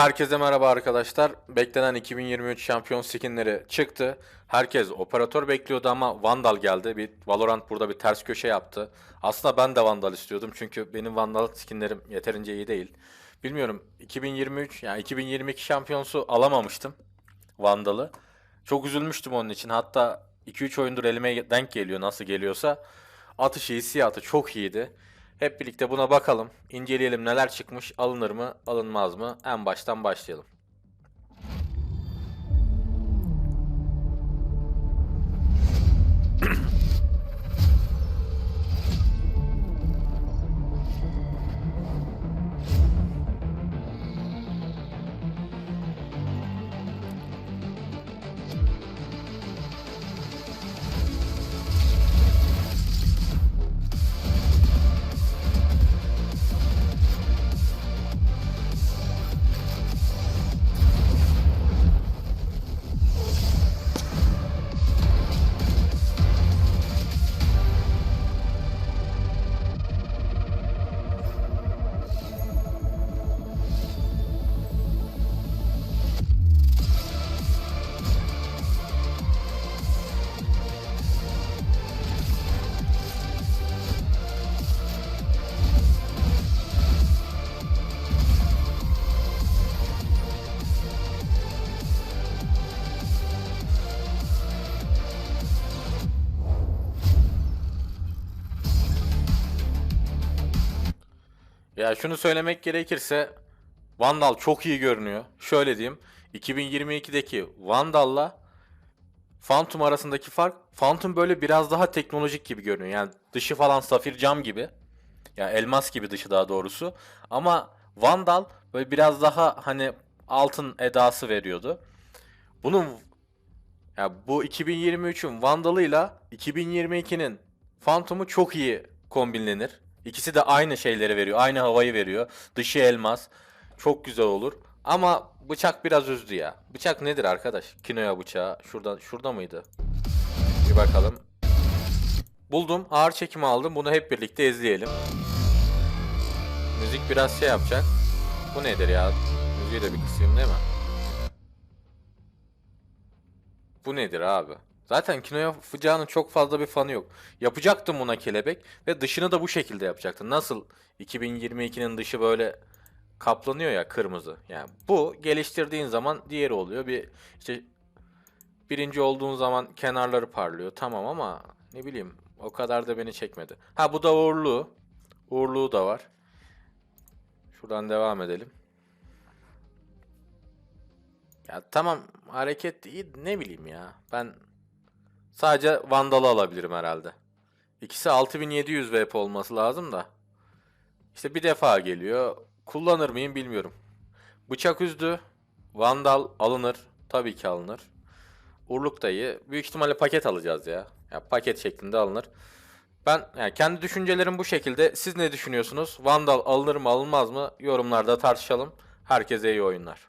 Herkese merhaba arkadaşlar. Beklenen 2023 şampiyon skinleri çıktı. Herkes operatör bekliyordu ama Vandal geldi. Bir Valorant burada bir ters köşe yaptı. Aslında ben de Vandal istiyordum çünkü benim Vandal skinlerim yeterince iyi değil. Bilmiyorum 2023 yani 2022 şampiyonsu alamamıştım Vandal'ı. Çok üzülmüştüm onun için. Hatta 2-3 oyundur elime denk geliyor nasıl geliyorsa. Atışı, hissiyatı çok iyiydi. Hep birlikte buna bakalım. inceleyelim neler çıkmış, alınır mı, alınmaz mı? En baştan başlayalım. Ya şunu söylemek gerekirse Vandal çok iyi görünüyor. Şöyle diyeyim. 2022'deki Vandal'la Phantom arasındaki fark Phantom böyle biraz daha teknolojik gibi görünüyor. Yani dışı falan safir cam gibi. Ya elmas gibi dışı daha doğrusu. Ama Vandal böyle biraz daha hani altın edası veriyordu. Bunun ya bu 2023'ün Vandal'ıyla 2022'nin Phantom'u çok iyi kombinlenir. İkisi de aynı şeyleri veriyor. Aynı havayı veriyor. Dışı elmas. Çok güzel olur. Ama bıçak biraz üzdü ya. Bıçak nedir arkadaş? Kinoya bıçağı. Şurada, şurada mıydı? Bir bakalım. Buldum. Ağır çekimi aldım. Bunu hep birlikte izleyelim. Müzik biraz şey yapacak. Bu nedir ya? Müziği de bir kısayım değil mi? Bu nedir abi? Zaten Kinoya Fıca'nın çok fazla bir fanı yok. Yapacaktım buna kelebek ve dışını da bu şekilde yapacaktım. Nasıl 2022'nin dışı böyle kaplanıyor ya kırmızı. Yani bu geliştirdiğin zaman diğeri oluyor. Bir işte birinci olduğun zaman kenarları parlıyor. Tamam ama ne bileyim o kadar da beni çekmedi. Ha bu da uğurluğu. Uğurluğu da var. Şuradan devam edelim. Ya tamam hareket iyi ne bileyim ya. Ben sadece Vandal'ı alabilirim herhalde. İkisi 6700 VP olması lazım da. İşte bir defa geliyor. Kullanır mıyım bilmiyorum. Bıçak üzdü. Vandal alınır. Tabii ki alınır. Urluk da iyi. Büyük ihtimalle paket alacağız ya. Ya paket şeklinde alınır. Ben yani kendi düşüncelerim bu şekilde. Siz ne düşünüyorsunuz? Vandal alınır mı alınmaz mı? Yorumlarda tartışalım. Herkese iyi oyunlar.